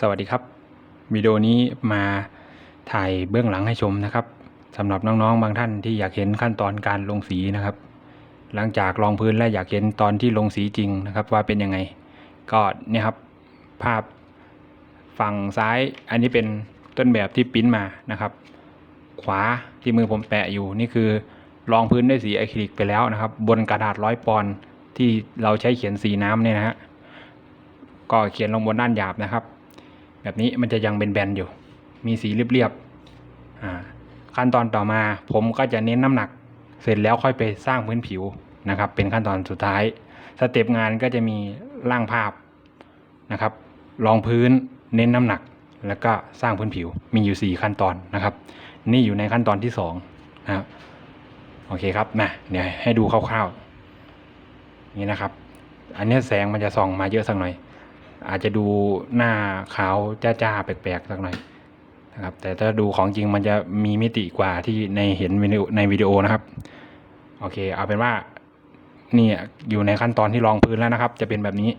สวัสดีครับ วิดีโอนี้มาถ่ายเบื้องหลังให้ชมนะครับสำหรับน้องๆบางท่านที่อยากเห็นขั้นตอนการลงสีนะครับ หลังจากลองพื้นและอยากเห็นตอนที่ลงสีจริงนะครับ ว่าเป็นยังไง ก็เนี่ยครับภาพฝั่งซ้ายอันนี้เป็นต้นแบบที่ปิ้นมานะครับ ขวาที่มือผมแปะอยู่นี่คือรองพื้นด้วยสีอะคริลิกไปแล้วนะครับ บนกระดาษร้อยปอนด์ที่เราใช้เขียนสีน้ำเนี่ยนะฮะก็เขียนลงบนด้านหยาบนะครับ แบบนี้มันจะยังเป็นแบนอยู่ มีสีเรียบๆขั้นตอนต่อมาผมก็จะเน้นน้ำหนัก เสร็จแล้วค่อยไปสร้างพื้นผิวนะครับ เป็นขั้นตอนสุดท้าย สเต็ปงานก็จะมีร่างภาพนะครับรองพื้นเน้นน้ำหนัก แล้วก็สร้างพื้นผิวมีอยู่ 4 ขั้นตอนนะครับ นี่อยู่ในขั้นตอนที่2นะครับโอเคครับนะเดี๋ยวให้ดูคร่าวๆนี่นะครับ อันนี้แสงมันจะส่องมาเยอะสักหน่อย อาจจะดูหน้าขาวจ้าๆแปลกๆสักหน่อยนะครับแต่ถ้าดูของจริงมันจะมีมิติกว่าที่ในเห็นวิดีโอในวิดีโอนะครับโอเค เอาเป็นว่านี่อยู่ในขั้นตอนที่รองพื้นแล้วนะครับ จะเป็นแบบนี้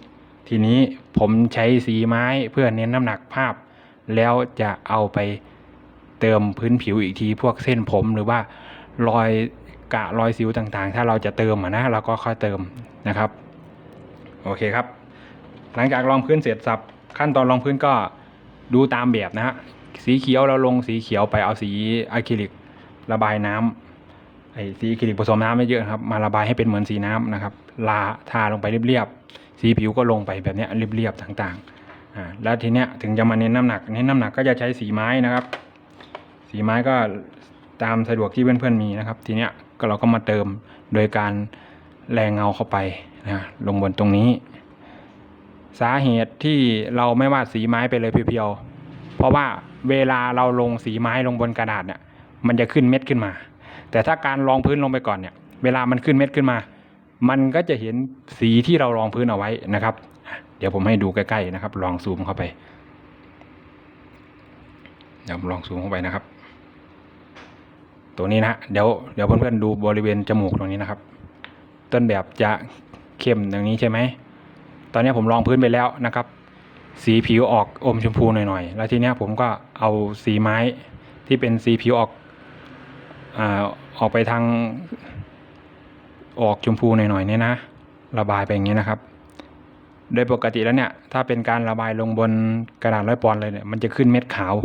ทีนี้ผมใช้สีไม้เพื่อเน้นน้ำหนักภาพ แล้วจะเอาไปเติมพื้นผิวอีกทีพวกเส้นผมหรือว่ารอยกะรอยสิวต่างๆ ถ้าเราจะเติมนะเราก็ค่อยเติมนะครับ โอเคครับ หลังจากรองพื้นเสร็จสับขั้นตอนรองพื้นก็ดูตามแบบนะฮะสีเขียวเราลงสีเขียวไปเอาสีอะคริลิกระบายน้ำไอ้สีอะคริลิกผสมน้ำไม่เยอะครับมาระบายให้เป็นเหมือนสีน้ำนะครับลาทาลงไปเรียบๆสีผิวก็ลงไปแบบนี้เรียบๆต่างๆอ่าแล้วทีเนี้ยถึงจะมาเน้นน้ำหนักเน้นน้ำหนักก็จะใช้สีไม้นะครับ สีไม้ก็ตามสะดวกที่เพื่อนๆมีนะครับ ทีเนี้ยก็เราก็มาเติมโดยการแรงเงาเข้าไปนะลงบนตรงนี้ สาเหตุที่เราไม่วาดสีไม้ไปเลยเพียวๆ เพราะว่าเวลาเราลงสีไม้ลงบนกระดาษเนี่ยมันจะขึ้นเม็ดขึ้นมา แต่ถ้าการรองพื้นลงไปก่อนเนี่ย เวลามันขึ้นเม็ดขึ้นมา มันก็จะเห็นสีที่เรารองพื้นเอาไว้นะครับ เดี๋ยวผมให้ดูใกล้ๆนะครับ ลองซูมเข้าไปเดี๋ยวผมลองซูมเข้าไปนะครับ ตัวนี้นะเดี๋ยวเดี๋ยวเพื่อนๆดูบริเวณจมูกตรงนี้นะครับ ต้นแบบจะเข้มอย่างนี้ใช่ไหม ตอนนี้ผมลองพื้นไปแล้วนะครับ สีผิวออกอมชมพูหน่อยๆ แล้วทีนี้ผมก็เอาสีไม้ที่เป็นสีผิวออกอ่าออกไปทางออกชมพูหน่อยๆเนี่ยนะ ระบายไปอย่างนี้นะครับ โดยปกติแล้วเนี่ย ถ้าเป็นการระบายลงบนกระดาษร้อยปอนด์เลยเนี่ยมันจะขึ้นเม็ดขาว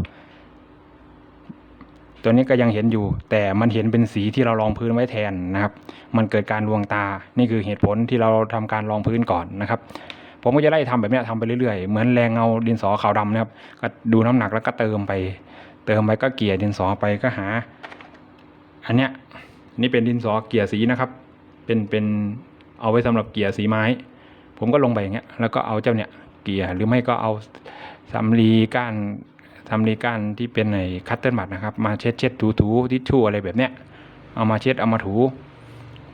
ตัวนี้ก็ยังเห็นอยู่ แต่มันเห็นเป็นสีที่เรารองพื้นไว้แทนนะครับ มันเกิดการลวงตานี่คือเหตุผลที่เราทำการรองพื้นก่อนนะครับ ผมก็จะไล่ทำแบบนี้ทำไปเรื่อยๆ เหมือนแรงเงาดินสอขาวดำนะครับ ก็ดูน้ำหนักแล้วก็เติมไป เติมไปก็เกี่ยดินสอไปก็หา อันเนี้ยนี่เป็นดินสอเกี่ยสีนะครับ เป็นเป็นเอาไว้สำหรับเกี่ยสีไม้ ผมก็ลงไปอย่างเงี้ย แล้วก็เอาเจ้าเนี่ยเกี่ยหรือไม่ก็เอาสำลีก้านสำลีก้านที่เป็นไอ้คัตเติ้ลบัตนะครับ มาเช็ดเช็ดถูถูทิชชู่อะไรแบบเนี้ย เอามาเช็ดเอามาถู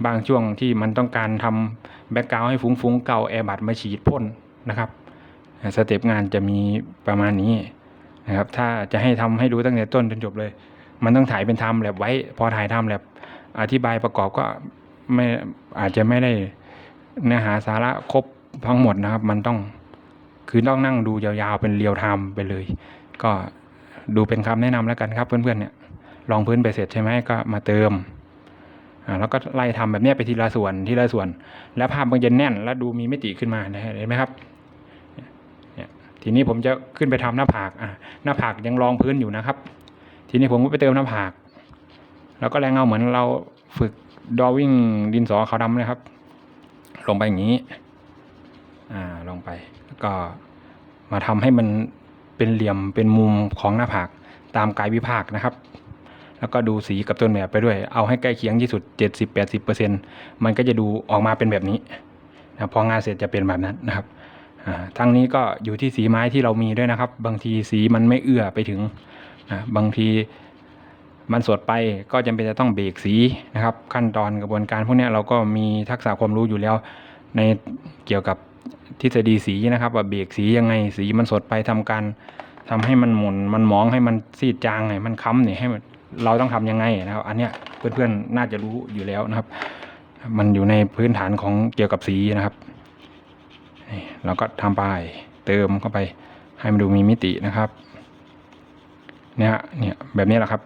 บางช่วงที่มันต้องการทำ แบ็กกราวให้ฟุ้งๆเก่าแอร์บัตมาฉีดพ่นนะครับสเต็ปงานจะมีประมาณนี้นะครับถ้าจะให้ทำให้ดูตั้งแต่ต้นจนจบเลย มันต้องถ่ายเป็นไทม์แลบไว้ พอถ่ายไทม์แลบอธิบายประกอบก็ไม่อาจจะไม่ได้เนื้อหาสาระครบทั้งหมดนะครับ มันต้องคือต้องนั่งดูยาวๆเป็นเรียวไทม์ไปเลย ก็ดูเป็นคำแนะนำแล้วกันครับเพื่อนๆเนี่ยลองพื้นไปเสร็จใช่ไหมก็มาเติม แล้วก็ไล่ทำแบบนี้ไปทีละส่วนทีละส่วน แล้วภาพมันจะแน่น แล้วดูมีมิติขึ้นมานะเห็นไหมครับทีนี้ผมจะขึ้นไปทำหน้าผากอะหน้าผากยังรองพื้นอยู่นะครับ ทีนี้ผมก็ไปเติมหน้าผาก แล้วก็แรงเงาเหมือนเราฝึกดอวิ่งดินสอขาวดำนะครับ ลงไปอย่างนี้อ่าลงไปแล้วก็มาทำให้มันเป็นเหลี่ยมเป็นมุมของหน้าผากตามกายวิภาคนะครับ แล้วก็ดูสีกับต้นแบบไปด้วย เอาให้ใกล้เคียงที่สุด 70-80%มันก็จะดูออกมาเป็นแบบนี้นะพองานเสร็จจะเป็นแบบนั้นนะครับอ่าทั้งนี้ก็อยู่ที่สีไม้ที่เรามีด้วยนะครับ บางทีสีมันไม่เอื้อไปถึงนะบางทีมันสดไปก็จำเป็นจะต้องเบรกสีนะครับ ขั้นตอนกระบวนการพวกนี้เราก็มีทักษะความรู้อยู่แล้ว ในเกี่ยวกับทฤษฎีสีนะครับ ว่าเบรกสียังไงสีมันสดไปทำการทำให้มันหมุนมันมองให้มันซีดจางให้มันค้ำเนี่ยให้มัน เราต้องทำยังไงนะครับ อันเนี้ยเพื่อนๆน่าจะรู้อยู่แล้วนะครับ มันอยู่ในพื้นฐานของเกี่ยวกับสีนะครับนี่เราก็ทำไปเติมเข้าไปให้มันดูมีมิตินะครับ เนี่ยเนี่ยแบบนี้แหละครับ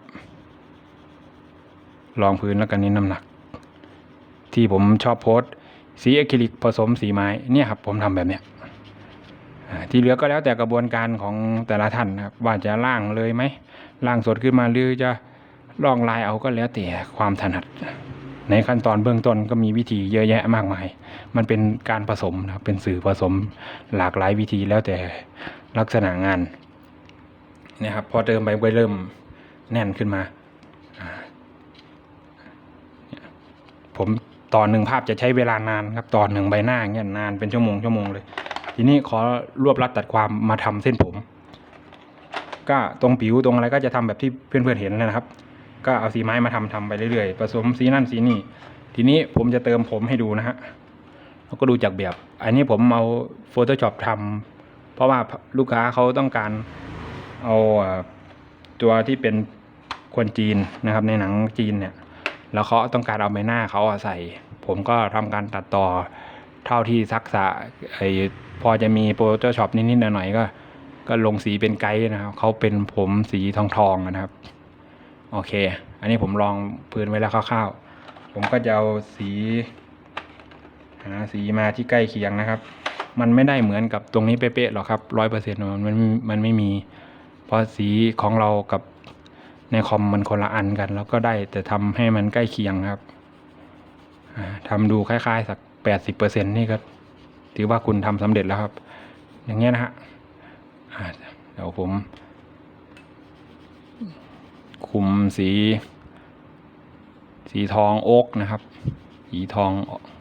รองพื้นแล้วกันนี้น้ำหนัก ที่ผมชอบโพสสีอะคริลิกผสมสีไม้เนี่ยครับ ผมทำแบบเนี้ยที่เหลือก็แล้วแต่กระบวนการของแต่ละท่านนะครับ ว่าจะล่างเลยไหมล่างสดขึ้นมาหรือจะ ลองลายเอาก็แล้วแต่ความถนัด ในขั้นตอนเบื้องต้นก็มีวิธีเยอะแยะมากมาย มันเป็นการผสมนะครับเป็นสื่อผสมหลากหลายวิธีแล้วแต่ลักษณะงานนี่ยครับพอเติมไปก็เริ่มแน่นขึ้นมาผมตอนหนึ่งภาพจะใช้เวลานานครับตอนหนึ่งใบหน้าเงี้ยนานเป็นชั่วโมงชั่วโมงเลย ทีนี้ขอรวบรัดตัดความมาทำเส้นผม ก็ตรงผิวตรงอะไรก็จะทำแบบที่เพื่อนๆเห็นนะครับ ก็เอาสีไม้มาทำทำไปเรื่อยๆผสมสีนั่นสีนี่ทีนี้ผมจะเติมผมให้ดูนะฮะแล้วก็ดูจากแบบ อันนี้ผมเอา Photoshop ทำเพราะว่าลูกค้าเขาต้องการเอาตัวที่เป็นคนจีนนะครับ ในหนังจีนเนี่ย แล้วเขาต้องการเอาใบหน้าเขาใส่ ผมก็ทำการตัดต่อเท่าที่ทักษะไอพอจะมี Photoshop นิดๆหน่อยๆก็ ก็ลงสีเป็นไกด์นะครับเขาเป็นผมสีทองทองๆนะครับ โอเค อันนี้ผมลองพื้นไว้แล้วคร่าวๆ ผมก็จะเอาสีหาสีมาที่ใกล้เคียงนะครับ มันไม่ได้เหมือนกับตรงนี้เป๊ะๆหรอกครับร้อยเปอร์เซ็นต์มันมันไม่มี เพราะสีของเรากับในคอมมันคนละอันกัน แล้วก็ได้แต่ทำให้มันใกล้เคียงครับอ่าทำดูคล้ายๆ สักแปดสิบเปอร์เซ็นต์นี่ก็ถือว่าคุณทำสำเร็จแล้วครับ อย่างเงี้ยนะฮะเดี๋ยวผม คุมสี สีทองโอ๊กนะครับ สีทอง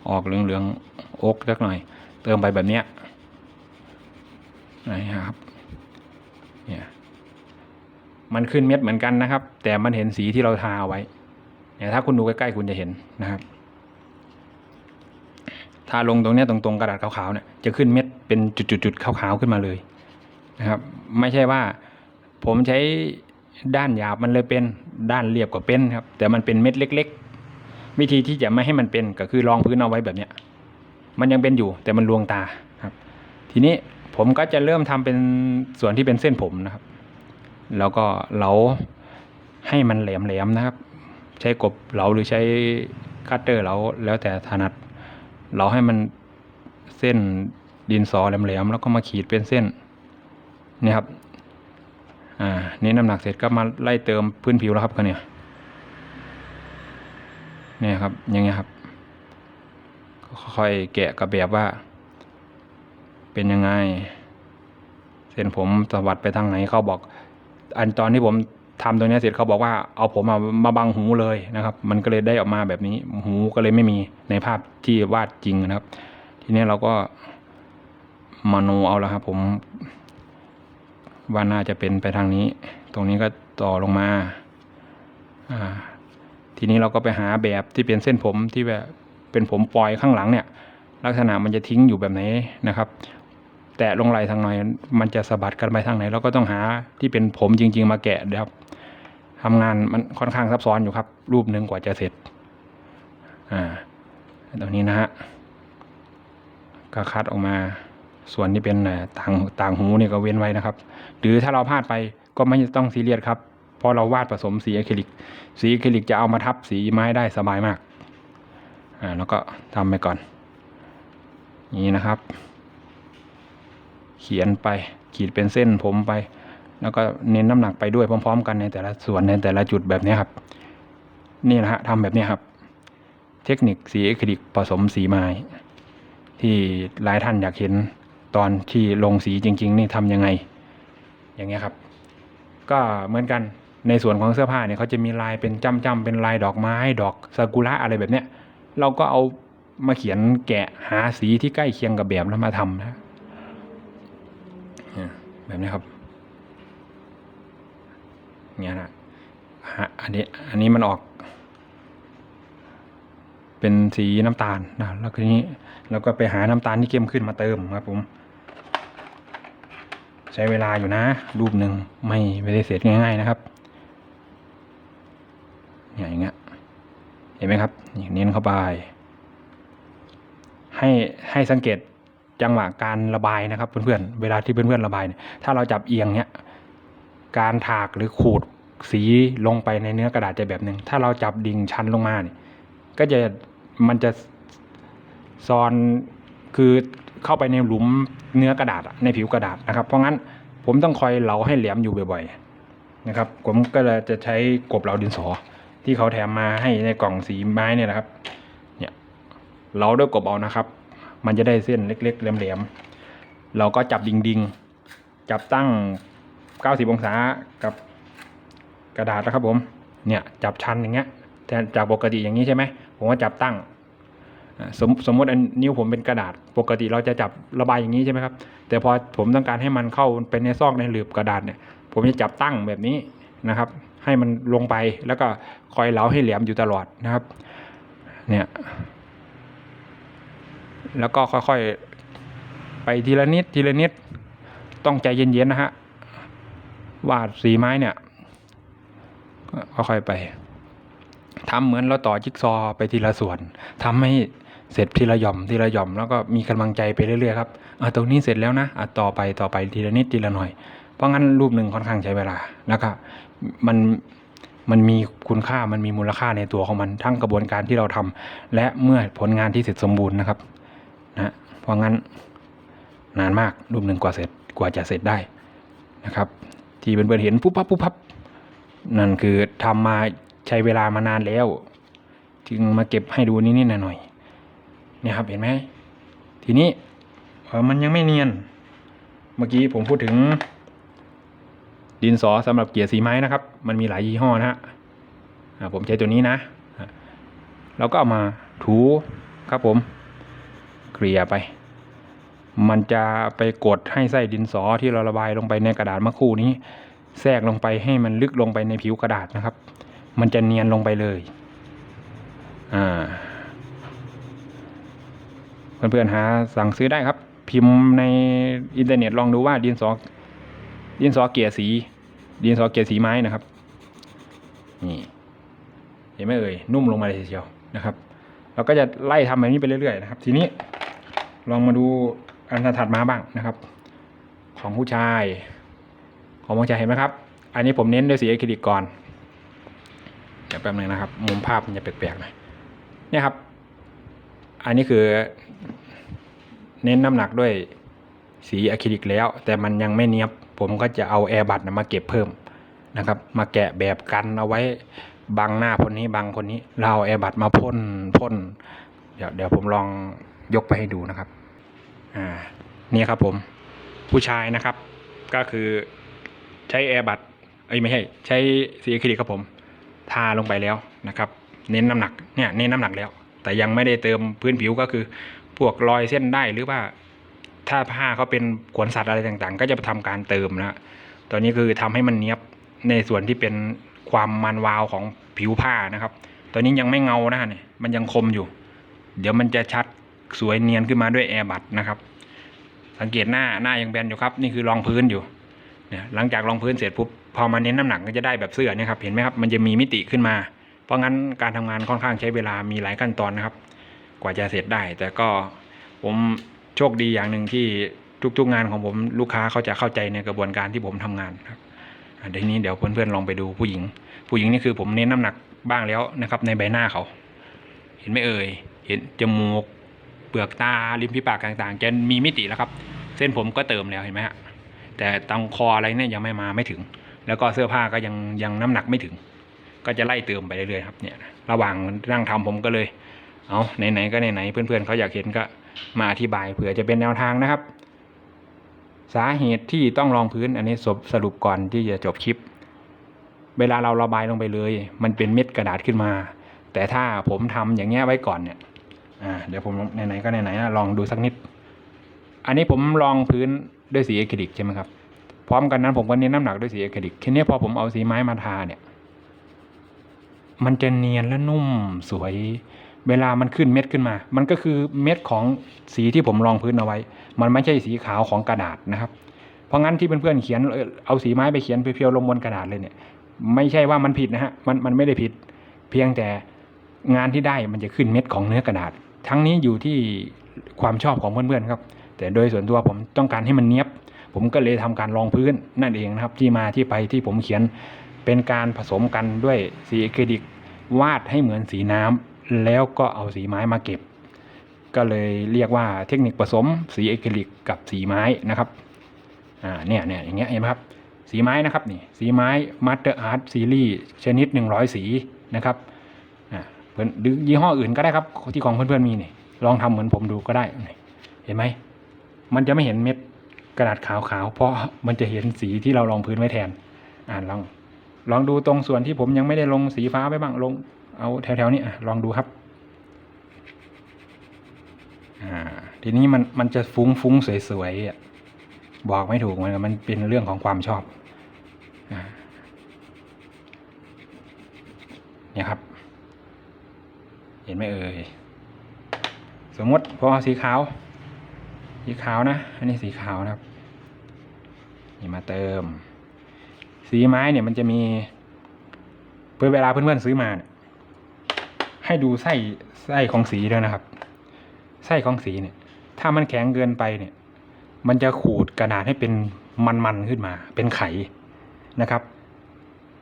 ออกเหลืองๆโอ๊กสักหน่อย เติมไปแบบเนี้ยนะครับเนี่ยมันขึ้นเม็ดเหมือนกันนะครับ แต่มันเห็นสีที่เราทาเอาไว้เนี่ยถ้าคุณดูใกล้ๆคุณจะเห็นนะครับถ้าลงตรงเนี้ยตรงๆกระดาษขาวๆเนี่ยจะขึ้นเม็ดเป็นจุดๆๆขาวๆขึ้นมาเลยนะครับ ไม่ใช่ว่าผมใช้ ด้านหยาบมันเลยเป็นด้านเรียบก็เป็นครับ แต่มันเป็นเม็ดเล็ก ๆ วิธีที่จะไม่ให้มันเป็นก็คือรองพื้นเอาไว้แบบเนี้ยมันยังเป็นอยู่แต่มันลวงตาครับ ทีนี้ผมก็จะเริ่มทำเป็นส่วนที่เป็นเส้นผมนะครับ แล้วก็เหลาให้มันแหลมๆนะครับ ใช้กบเหลาหรือใช้คัตเตอร์เหลาแล้วแต่ถนัดเหลาให้มันเส้นดินสอแหลมๆแล้วก็มาขีดเป็นเส้นนี่ครับ อ่านี่น้ำหนักเสร็จก็มาไล่เติมพื้นผิวแล้วครับก็เนี่ยเนี่ยครับอย่างเงี้ยครับค่อยแกะกับแบบว่า เป็นยังไง เส้นผมสวัดไปทางไหนเขาบอก อันตอนที่ผมทำตัวนี้เสร็จเขาบอกว่าเอาผมมามาบังหูเลยนะครับ มันก็เลยได้ออกมาแบบนี้ หูก็เลยไม่มีในภาพที่วาดจริงนะครับ ทีนี้เราก็มโนเอาแล้วครับ ผม ว่าน่าจะเป็นไปทางนี้ ตรงนี้ก็ต่อลงมาอ่าทีนี้เราก็ไปหาแบบที่เป็นเส้นผมที่แบบเป็นผมปล่อยข้างหลังเนี่ย ลักษณะมันจะทิ้งอยู่แบบไหนนะครับ แตะลงไหลทางหน่อยมันจะสะบัดกันไปทางไหนเราก็ต้องหาที่เป็นผมจริง ๆ มาแกะนะครับทำงานมันค่อนข้างซับซ้อนอยู่ครับ รูปหนึ่งกว่าจะเสร็จ อ่าตรงนี้นะฮะก็คัดออกมา ส่วนที่เป็นต่างต่างหูนี่ก็เว้นไว้นะครับ หรือถ้าเราพลาดไปก็ไม่ต้องซีเรียสครับเพราะเราวาดผสมสีอะคริลิก สีอะคริลิกจะเอามาทับสีไม้ได้สบายมากอ่าแล้วก็ทำไปก่อนนี้นะครับ เขียนไปขีดเป็นเส้นผมไป แล้วก็เน้นน้ำหนักไปด้วยพร้อม ๆ กันในแต่ละส่วนในแต่ละจุดแบบนี้ครับ นี่นะฮะทำแบบนี้ครับ เทคนิคสีอะคริลิกผสมสีไม้ ที่หลายท่านอยากเห็น ตอนที่ลงสีจริง ๆ นี่ทำยังไง อย่างเงี้ยครับ ก็เหมือนกันในส่วนของเสื้อผ้าเนี่ยเขาจะมีลายเป็นจ้ำๆเป็นลายดอกไม้ดอกซากุระอะไรแบบเนี้ยเราก็เอามาเขียนแกะหาสีที่ใกล้เคียงกับแบบแล้วมาทำนะแบบนี้ครับเนี่ยนะฮะอันนี้อันนี้มันออก เป็นสีน้ำตาลนะแล้วทีนี้เราก็ไปหาน้ำตาลที่เข้มขึ้นมาเติมครับผม ใช้เวลาอยู่นะ รูปหนึ่งไม่ไม่ได้เสร็จง่าย ๆนะครับเนี่ยอย่างเงี้ยเห็นไหมครับอย่างเน้นเข้าไป ให้ให้สังเกตจังหวะการระบายนะครับเพื่อนๆเวลาที่เพื่อนๆระบายเนี่ยถ้าเราจับเอียงเนี่ยการถากหรือขูดสีลงไปในเนื้อกระดาษจะแบบหนึ่งถ้าเราจับดิ่งชันลงมาเนี่ยก็จะมันจะซ้อนคือ เข้าไปในหลุมเนื้อกระดาษในผิวกระดาษนะครับ เพราะงั้นผมต้องคอยเหลาให้แหลมอยู่บ่อยๆนะครับ ผมก็จะใช้กบเหลาดินสอที่เขาแถมมาให้ในกล่องสีไม้เนี่ยนะครับเนี่ยเราด้วยกบเอานะครับ มันจะได้เส้นเล็กๆแหลมๆเราก็จับดิงๆ จับตั้ง 90 องศากับกระดาษนะครับผมเนี่ยจับชันอย่างเงี้ยแต่จากปกติอย่างนี้ใช่ไหมผมก็จับตั้ง สมสมมติอันนิ้วผมเป็นกระดาษ ปกติเราจะจับระบายอย่างนี้ใช่ไหมครับ แต่พอผมต้องการให้มันเข้าเป็นในซอกในหลืบกระดาษเนี่ย ผมจะจับตั้งแบบนี้นะครับ ให้มันลงไปแล้วก็คอยเหลาให้แหลมอยู่ตลอดนะครับ เนี่ย แล้วก็ค่อยๆไปทีละนิดทีละนิด ต้องใจเย็นๆนะฮะ วาดสีไม้เนี่ยก็ค่อยๆไปทำเหมือนเราต่อจิ๊กซอไปทีละส่วนทำให้ เสร็จทีละหย่อมทีละหย่อมแล้วก็มีกำลังใจไปเรื่อยๆครับอะตรงนี้เสร็จแล้วนะอะต่อไปต่อไปทีละนิดทีละหน่อย เพราะงั้นรูปหนึ่งค่อนข้างใช้เวลาแล้วก็มันมันมีคุณค่ามันมีมูลค่าในตัวของมันทั้งกระบวนการที่เราทำและเมื่อผลงานที่เสร็จสมบูรณ์นะครับนะเพราะงั้นนานมากรูปหนึ่งกว่าเสร็จกว่าจะเสร็จได้นะครับ ที่เพื่อนๆเห็นปุ๊บปั๊บปุ๊บปั๊บนั่นคือทำมาใช้เวลามานานแล้ว จึงมาเก็บให้ดูนิดๆหน่อย เนี่ยครับเห็นไหมทีนี้มันยังไม่เนียน เมื่อกี้ผมพูดถึง ดินสอสำหรับเกียร์สีไม้นะครับ มันมีหลายยี่ห้อนะฮะผมใช้ตัวนี้นะเราก็เอามาถูครับผมเกลี่ยไป มันจะไปกดให้ไส้ดินสอที่เราระบายลงไปในกระดาษเมื่อครู่นี้ แทรกลงไปให้มันลึกลงไปในผิวกระดาษนะครับ มันจะเนียนลงไปเลย อ่า เพื่อนๆหาสั่งซื้อได้ครับ พิมพ์ในอินเทอร์เน็ตลองดูว่าดินสอดินสอเกียร์สี ดินสอเกียร์สีไม้นะครับนี่เห็นไหมเอ่ยนุ่มลงมาเลยทีเดียวนะครับ เราก็จะไล่ทำแบบนี้ไปเรื่อยๆนะครับ ทีนี้ลองมาดูอันถัดมาบ้างนะครับ ของผู้ชาย ของผู้ชายเห็นไหมครับ อันนี้ผมเน้นด้วยสีอะคริลิกก่อนเดี๋ยวแป๊บนึงนะครับ มุมภาพมันจะแปลกๆหน่อยเนี่ยครับ อันนี้คือ เน้นน้ำหนักด้วยสีอะคริลิกแล้ว แต่มันยังไม่เนียบ ผมก็จะเอาแอร์บัตมาเก็บเพิ่มนะครับ มาแกะแบบกันเอาไว้บังหน้าคนนี้บังคนนี้ เราเอาแอร์บัตมาพ่นพ่นเดี๋ยวเดี๋ยวผมลองยกไปให้ดูนะครับอ่านี่ครับผมผู้ชายนะครับ ก็คือใช้แอร์บัตเอ้ยไม่ใช่ใช้สีอะคริลิกครับผมทาลงไปแล้วนะครับ เน้นน้ำหนักเนี่ยเน้นน้ำหนักแล้ว แต่ยังไม่ได้เติมพื้นผิวก็คือ พวกรอยเส้นได้หรือว่า ถ้าผ้าเขาเป็นขนสัตว์อะไรต่างๆ ก็จะทำการเติมนะตอนนี้คือทำให้มันเนี้ยบในส่วนที่เป็นความมันวาวของผิวผ้านะครับ ตอนนี้ยังไม่เงานะเนี่ยมันยังคมอยู่ เดี๋ยวมันจะชัดสวยเนียนขึ้นมาด้วยแอร์บัตนะครับ สังเกตหน้าหน้ายังแบนอยู่ครับ นี่คือรองพื้นอยู่เนี่ยหลังจากรองพื้นเสร็จปุ๊บพอมาเน้นน้ำหนักก็จะได้แบบเสื้อเนี่ยครับเห็นไหมครับมันจะมีมิติขึ้นมา เพราะงั้นการทำงานค่อนข้างใช้เวลามีหลายขั้นตอนนะครับ กว่าจะเสร็จได้ แต่ก็ผมโชคดีอย่างหนึ่งที่ทุกๆงานของผมลูกค้าเขาจะเข้าใจในกระบวนการที่ผมทำงานครับเดี๋ยวนี้เดี๋ยวเพื่อนๆลองไปดูผู้หญิง ผู้หญิงนี่คือผมเน้นน้ำหนักบ้างแล้วนะครับ ในใบหน้าเขา เห็นไหมเอ่ยเห็นจมูกเปลือกตาริมฝีปากต่างๆ จะมีมิติแล้วครับ เส้นผมก็เติมแล้วเห็นไหมฮะแต่ตรงคออะไรเนี่ยยังไม่มาไม่ถึง แล้วก็เสื้อผ้าก็ยังยังน้ำหนักไม่ถึง ก็จะไล่เติมไปเรื่อยๆครับเนี่ยระหว่างนั่งทำผมก็เลย เอาไหนๆก็ไหนๆเพื่อนๆเขาอยากเห็นก็มาอธิบายเผื่อจะเป็นแนวทางนะครับ สาเหตุที่ต้องรองพื้นอันนี้สรุปสรุปก่อนที่จะจบคลิป เวลาเราระบายลงไปเลย มันเป็นเม็ดกระดาษขึ้นมา แต่ถ้าผมทำอย่างเงี้ยไว้ก่อนเนี่ยอ่าเดี๋ยวผมไหนๆก็ไหนๆนะลองดูสักนิด อันนี้ผมรองพื้นด้วยสีอะคริลิกใช่ไหมครับพร้อมกันนั้นผมก็เน้นน้ำหนักด้วยสีอะคริลิกทีนี้พอผมเอาสีไม้มาทาเนี่ย มันจะเนียนและนุ่มสวย เวลามันขึ้นเม็ดขึ้นมา มันก็คือเม็ดของสีที่ผมรองพื้นเอาไว้ มันไม่ใช่สีขาวของกระดาษนะครับ เพราะงั้นที่เพื่อนๆเขียนเอ่อเอาสีไม้ไปเขียนเพียวๆลงบนกระดาษเลยเนี่ย ไม่ใช่ว่ามันผิดนะฮะ มันมันไม่ได้ผิด เพียงแต่งานที่ได้มันจะขึ้นเม็ดของเนื้อกระดาษ ทั้งนี้อยู่ที่ความชอบของเพื่อนๆครับ แต่โดยส่วนตัวผมต้องการให้มันเนี้ยบ ผมก็เลยทำการรองพื้นนั่นเองนะครับ ที่มาที่ไปที่ผมเขียนเป็นการผสมกันด้วยสีอะคริลิกวาดให้เหมือนสีน้ำ แล้วก็เอาสีไม้มาเก็บ ก็เลยเรียกว่าเทคนิคผสมสีอะคริลิกกับสีไม้นะครับอ่าเนี่ยเนี่ยอย่างเงี้ยเห็นไหมครับสีไม้นะครับนี่สีไม้มาสเตอร์อาร์ตซีรีส์ชนิด 100 สีนะครับอ่าเพื่อนหรือยี่ห้ออื่นก็ได้ครับที่ของเพื่อนๆมีนี่ลองทำเหมือนผมดูก็ได้เห็นไหมมันจะไม่เห็นเม็ดกระดาษขาวๆ เพราะมันจะเห็นสีที่เรารองพื้นไว้แทน อ่าลอง ลองดูตรงส่วนที่ผมยังไม่ได้ลงสีฟ้าไว้บ้างลง เอาแถวๆนี้อะลองดูครับอ่าทีนี้มันมันจะฟุ้งๆสวยๆอะบอกไม่ถูกมันมันเป็นเรื่องของความชอบอเนี่ยครับ เห็นไหมเอ่ยสมมติพอสีขาว สีขาวนะ อันนี้สีขาวนะครับนี่มาเติม สีไม้เนี่ยมันจะมีเพื่อเวลาเพื่อนๆซื้อมาเนี่ย ให้ดูไส้ไส้ของสีด้วยนะครับ ไส้ของสีเนี่ย ถ้ามันแข็งเกินไปเนี่ย มันจะขูดกระดาษให้เป็นมันๆขึ้นมา เป็นไขนะครับ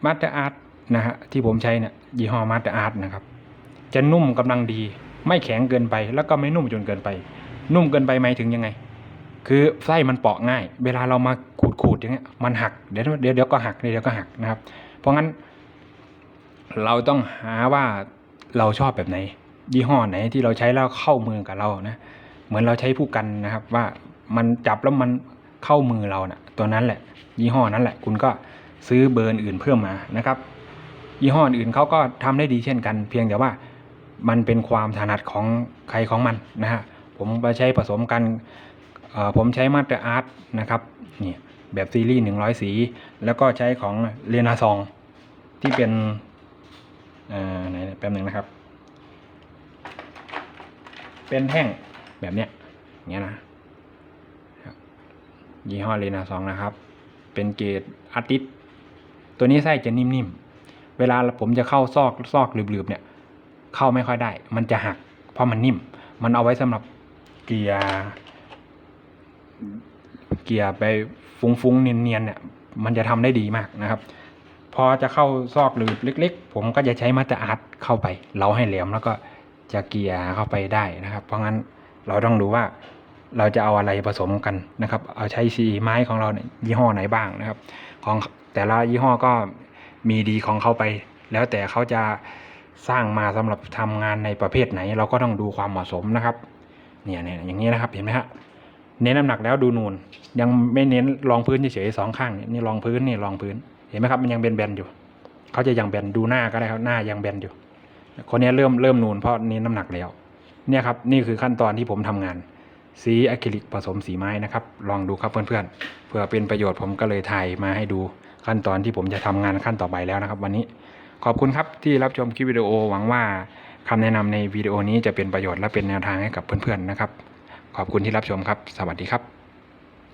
มาสเตอร์อาร์ตนะฮะที่ผมใช้เนี่ยยี่ห้อมาสเตอร์อาร์ตนะครับ จะนุ่มกำลังดี ไม่แข็งเกินไป แล้วก็ไม่นุ่มจนเกินไป นุ่มเกินไปหมายถึงยังไง คือไส้มันเปาะง่าย เวลาเรามาขูดขูดๆอย่างเงี้ยมันหักเดี๋ยวเดี๋ยวเดี๋ยวก็หักเดี๋ยวก็หักนะครับ เพราะงั้น เราต้องหาว่า เราชอบแบบไหน ยี่ห้อไหนที่เราใช้แล้วเข้ามือกับเรานะ เหมือนเราใช้ผู้กันนะครับ ว่ามันจับแล้วมันเข้ามือเรานะ่ะ ตัวนั้นแหละ ยี่ห้อนั้นแหละ คุณก็ซื้อเบอร์อื่นเพิ่มมานะครับ ยี่ห้ออื่นเขาก็ทำได้ดีเช่นกัน เพียงแต่ว่ามันเป็นความถนัดของใครของมันนะฮะผมไปใช้ผสมกันผมใช้มาสเตอร์อาร์ตนะครับนี่แบบซีรีส์หนึ่งร้อยสี แล้วก็ใช้ของเรนาซองที่เป็น อ่อไหนแป๊บหนึ่งนะครับ เป็นแท่งแบบเนี้ยอย่างเงี้ยนะยี่ห้อเรนาซองนะครับ เป็นเกรดอาร์ติสตัวนี้ไส้จะนิ่มๆ เวลาผมจะเข้าซอกซอกหลืบๆเนี่ย เข้าไม่ค่อยได้ มันจะหัก เพราะมันนิ่ม มันเอาไว้สำหรับเกียร์เกียร์ไปฟุ้งๆเนียนๆเนี่ย มันจะทำได้ดีมากนะครับ พอจะเข้าซอกหลืบเล็ก ๆ ผมก็จะใช้มาตรอาร์ตเข้าไป เราให้แหลมแล้วก็จะเกียร์เข้าไปได้นะครับ เพราะงั้นเราต้องดูว่าเราจะเอาอะไรผสมกันนะครับ เอาใช้สีไม้ของเราเนี่ยยี่ห้อไหนบ้างนะครับ ของแต่ละยี่ห้อก็มีดีของเขาไป แล้วแต่เขาจะสร้างมาสำหรับทำงานในประเภทไหน เราก็ต้องดูความเหมาะสมนะครับเนี่ยเนี่ยอย่างนี้นะครับเห็นไหมฮะเน้นน้ำหนักแล้วดูนูน ยังไม่เน้นรองพื้นเฉยๆสองข้างนี่รองพื้นนี่รองพื้น ห็นไหมครับมันยังแบนๆอยู่เขาจะยังแบนดูหน้าก็ได้ครับหน้ายังแบนอยู่ คนนี้เริ่มเริ่มนูนเพราะเน้นน้ำหนักแล้ว เนี่ยครับนี่คือขั้นตอนที่ผมทำงาน สีอะคริลิกผสมสีไม้นะครับ ลองดูครับเพื่อนๆเพื่อเป็นประโยชน์ผมก็เลยถ่ายมาให้ดูขั้นตอนที่ผมจะทำงานขั้นต่อไปแล้วนะครับ วันนี้ขอบคุณครับที่รับชมคลิปวิดีโอหวังว่าคำแนะนำในวิดีโอนี้จะเป็นประโยชน์และเป็นแนวทางให้กับเพื่อนๆนะครับ ขอบคุณที่รับชมครับ สวัสดีครับ